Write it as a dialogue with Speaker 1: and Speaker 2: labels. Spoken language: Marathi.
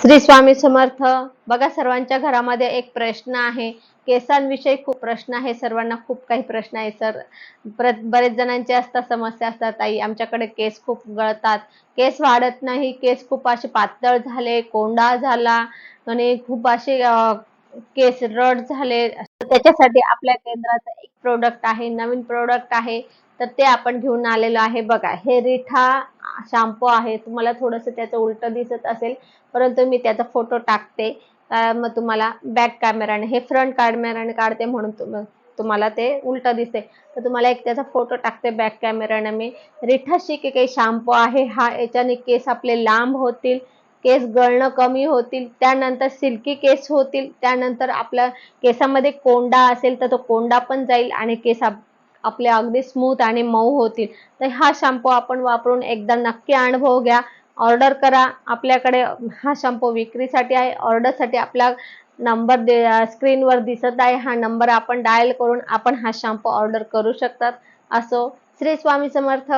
Speaker 1: श्री स्वामी समर्थ बघा सर्वांच्या घरामध्ये एक प्रश्न आहे. केसांविषयी खूप प्रश्न आहे. सर्वांना खूप काही प्रश्न आहे सर. बरेच जणांचे असतात समस्या असतात. ताई आमच्याकडे केस खूप गळतात. केस वाढत नाही. केस खूप असे पातळ झाले कोंडा झाला आणि खूप असे केस रड झाले. त्याच्यासाठी आपल्या केंद्राचं एक प्रोडक्ट आहे नवीन प्रोडक्ट आहे. तर ते आपण घेऊन आलेलो आहे. बघा हे रिठा शॅम्पू आहे तुम्हाला थोडंसं त्याचं उलट दिसत असेल परंतु मी त्याचा फोटो टाकते. मग तुम्हाला बॅक कॅमेराने हे फ्रंट कॅमेराने काढते म्हणून तुम्हाला ते उलट दिसते. तर तुम्हाला एक त्याचा फोटो टाकते बॅक कॅमेराने मी. रिठाशी की काही शॅम्पू आहे. हा याच्याने केस आपले लांब होतील केस गळणं कमी होतील त्यानंतर सिल्की केस होतील त्यानंतर आपल्या केसामध्ये कोंडा असेल तर तो कोंडा पण जाईल आणि केस आप- आपले अगदी स्मूथ आणि मऊ होतील. तर हा शॅम्पू आपण वापरून एकदा नक्की अनुभव घ्या. ऑर्डर करा. आपल्याकडे हा शॅम्पू विक्रीसाठी आहे. ऑर्डरसाठी आपला नंबर स्क्रीनवर दिसत आहे. हा नंबर आपण डायल करून आपण हा शॅम्पू ऑर्डर करू शकतात. असो. श्री स्वामी समर्थ.